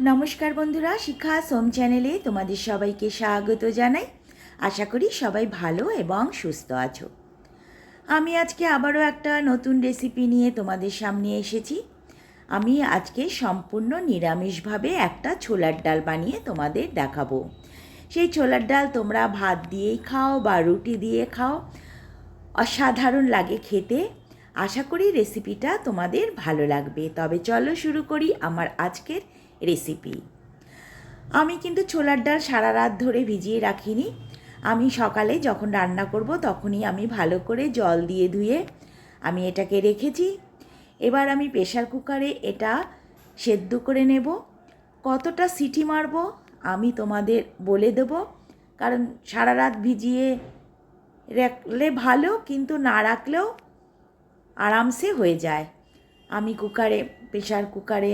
নমস্কার বন্ধুরা শিক্ষা সোম চ্যানেলে তোমাদের সবাইকে স্বাগত জানাই। আশা করি সবাই ভালো এবং সুস্থ আছো। আমি আজকে আবারও একটা নতুন রেসিপি নিয়ে তোমাদের সামনে এসেছি। আমি আজকে সম্পূর্ণ নিরামিষভাবে একটা ছোলার ডাল বানিয়ে তোমাদের দেখাবো। সেই ছোলার ডাল তোমরা ভাত দিয়েই খাও বা রুটি দিয়ে খাও। অসাধারণ লাগে খেতে। আশা করি রেসিপিটা তোমাদের ভালো লাগবে। তবে চলো শুরু করি আমার আজকের রেসিপি আমি কিন্তু ছোলার ডাল সারা রাত ধরে ভিজিয়ে রাখিনি। আমি সকালে যখন রান্না করব তখনই আমি ভালো করে জল দিয়ে ধুয়ে আমি এটাকে রেখেছি। এবার আমি প্রেশার কুকারে এটা সেদ্ধ করে নেব। কতটা সিটি মারব আমি তোমাদের বলে দেব। কারণ সারা রাত ভিজিয়ে রাখলে ভালো, কিন্তু না রাখলেও আরামসে হয়ে যায়। আমি কুকারে প্রেশার কুকারে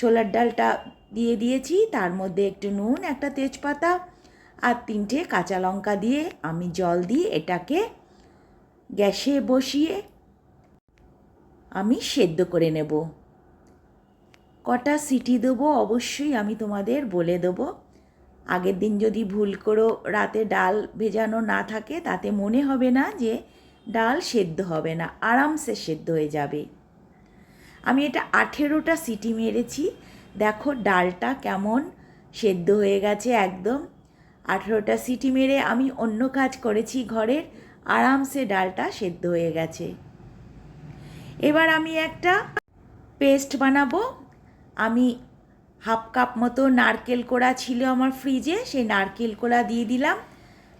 ছোলার ডালটা দিয়ে দিয়েছি, তার মধ্যে একটু নুন, একটা তেজপাতা আর তিনটে কাঁচা লঙ্কা দিয়ে আমি জল দিয়ে এটাকে গ্যাসে বসিয়ে আমি সেদ্ধ করে নেব। কটা সিটি দেবো অবশ্যই আমি তোমাদের বলে দেবো। আগের দিন যদি ভুল করো, রাতে ডাল ভেজানো না থাকে, তাতে মনে হবে না যে ডাল সেদ্ধ হবে না, আরামসে সেদ্ধ হয়ে যাবে। আমি এটা আঠেরোটা সিটি মেরেছি। দেখো, ডালটা কেমন সেদ্ধ হয়ে গেছে একদম। আঠেরোটা সিটি মেরে আমি অন্য কাজ করেছি ঘরের, আরামসে ডালটা সেদ্ধ হয়ে গেছে। এবার আমি একটা পেস্ট বানাবো। আমি হাফ কাপ মতো নারকেল কোড়া ছিল আমার ফ্রিজে, সেই নারকেল কোড়া দিয়ে দিলাম।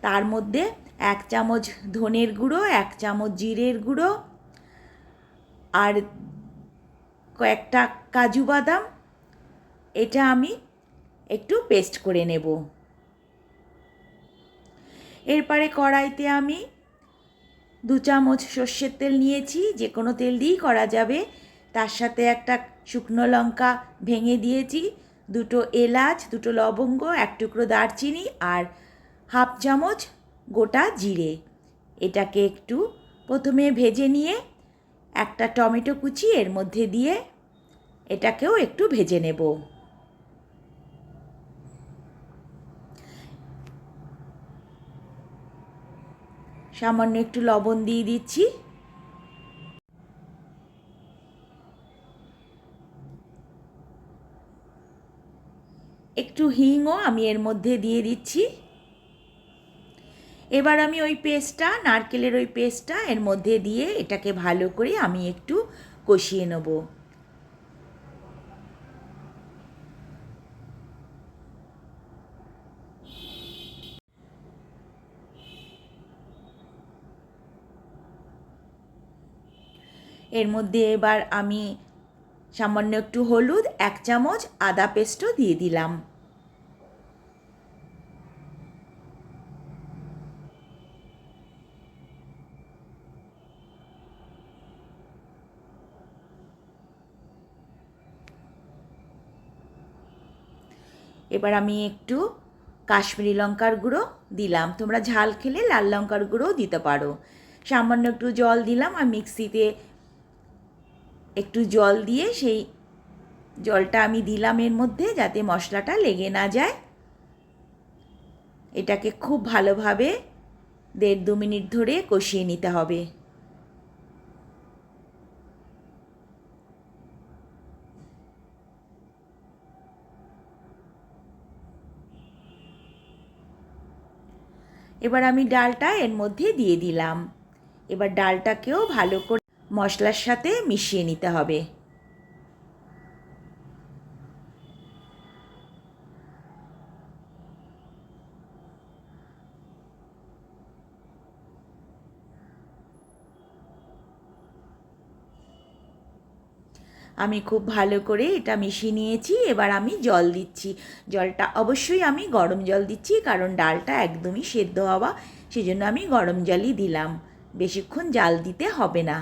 তার মধ্যে এক চামচ ধনের গুঁড়ো, এক চামচ জিরের গুঁড়ো। আর কয়েকটা কাজু বাদাম, এটা আমি একটু পেস্ট করে নেব। এরপরে কড়াইতে আমি দু চামচ সর্ষের তেল নিয়েছি, যে কোনো তেল দিয়েই করা যাবে। তার সাথে একটা শুকনো লঙ্কা ভেঙে দিয়েছি, দুটো এলাচ, দুটো লবঙ্গ, এক টুকরো দারচিনি আর হাফ চামচ গোটা জিরে। এটাকে একটু প্রথমে ভেজে নিয়ে একটা টমেটো কুচি এর মধ্যে দিয়ে এটাকেও একটু ভেজে নেব। সামান্য একটু লবণ দিয়ে দিচ্ছি। একটু হিংও আমি এর মধ্যে দিয়ে দিচ্ছি। এবার আমি ওই পেস্টটা, নারকেলের ওই পেস্টটা, এর মধ্যে দিয়ে এটাকে ভালো করে আমি একটু কষিয়ে নেব। এর মধ্যে এবার আমি সামান্য একটু হলুদ, এক চামচ আদা পেস্টও দিয়ে দিলাম। এবার আমি একটু কাশ্মীরি লঙ্কার গুঁড়ো দিলাম। তোমরা ঝাল খেলে লাল লঙ্কার গুঁড়োও দিতে পারো। সামান্য একটু জল দিলাম আর মিক্সিতে একটু জল দিয়ে সেই জলটা আমি দিলাম এর মধ্যে যাতে মশলাটা লেগে না যায়। এটাকে খুব ভালোভাবে দেড় দু মিনিট ধরে কষিয়ে নিতে হবে। এবার আমি ডালটা এর মধ্যে দিয়ে দিলাম। এবার ডালটাকেও ভালো করে মশলার সাথে মিশিয়ে নিতে হবে। আমি খুব ভালো করে এটা মিশিয়ে নিয়েছি, এবার আমি জল দিচ্ছি। জলটা অবশ্যই আমি গরম জল দিচ্ছি, কারণ ডালটা একদমই সেদ্ধ হওয়া, সেজন্য আমি গরম জলই দিলাম। বেশিক্ষণ জাল দিতে হবে না।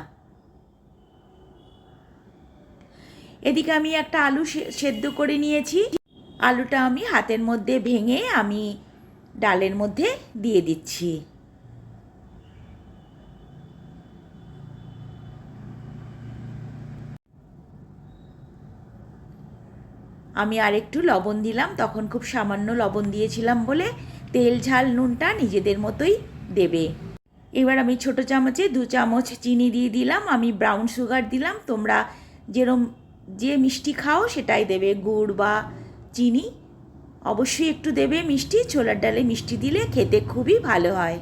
এদিকে আমি একটা আলু সেদ্ধ করে নিয়েছি। আলুটা আমি হাতের মধ্যে ভেঙে আমি ডালের মধ্যে দিয়ে দিচ্ছি। আমি আর একটু লবণ দিলাম, তখন খুব সামান্য লবণ দিয়েছিলাম বলে তেল, ঝাল, নুনটা নিজেদের মতোই দেবে। এবার আমি ছোট চামচে দু চামচ চিনি দিয়ে দিলাম, আমি ব্রাউন সুগার দিলাম, তোমরা যেরম যে মিষ্টি খাও সেটাই দেবে, গুড় বা চিনি। অবশ্যই একটু দেবে মিষ্টি, ছোলার ডালে মিষ্টি দিলে খেতে খুবই ভালো হয়।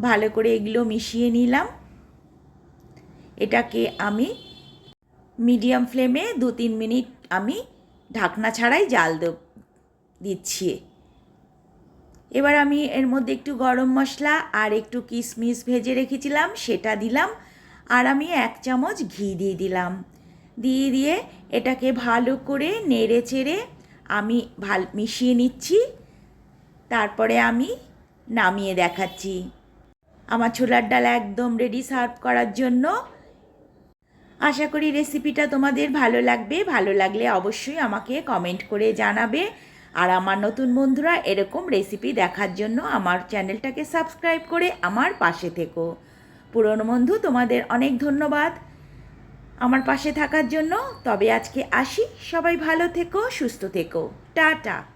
ভালো করে এগুলো মিশিয়ে নিলাম। এটাকে আমি মিডিয়াম ফ্লেমে দু তিন মিনিট আমি ঢাকনা ছাড়াই জাল দিচ্ছি। এবার আমি এর মধ্যে একটু গরম মশলা আর একটু কিশমিশ ভেজে রেখেছিলাম, সেটা দিলাম। আর আমি এক চামচ ঘি দিয়ে দিলাম। দিয়ে দিয়ে এটাকে ভালো করে নেড়ে চেড়ে আমি ভালো মিশিয়ে নিচ্ছি। তারপরে আমি নামিয়ে দেখাচ্ছি। আমার ছোলার ডাল একদম রেডি সার্ভ করার জন্য। আশা করি রেসিপিটা তোমাদের ভালো লাগবে। ভালো লাগলে অবশ্যই আমাকে কমেন্ট করে জানাবে। আর আমার নতুন বন্ধুরা এরকম রেসিপি দেখার জন্য আমার চ্যানেলটাকে সাবস্ক্রাইব করে আমার পাশে থেকো। পুরনো বন্ধু, তোমাদের অনেক ধন্যবাদ আমার পাশে থাকার জন্য। তবে আজকে আসি। সবাই ভালো থেকো, সুস্থ থেকো। টাটা।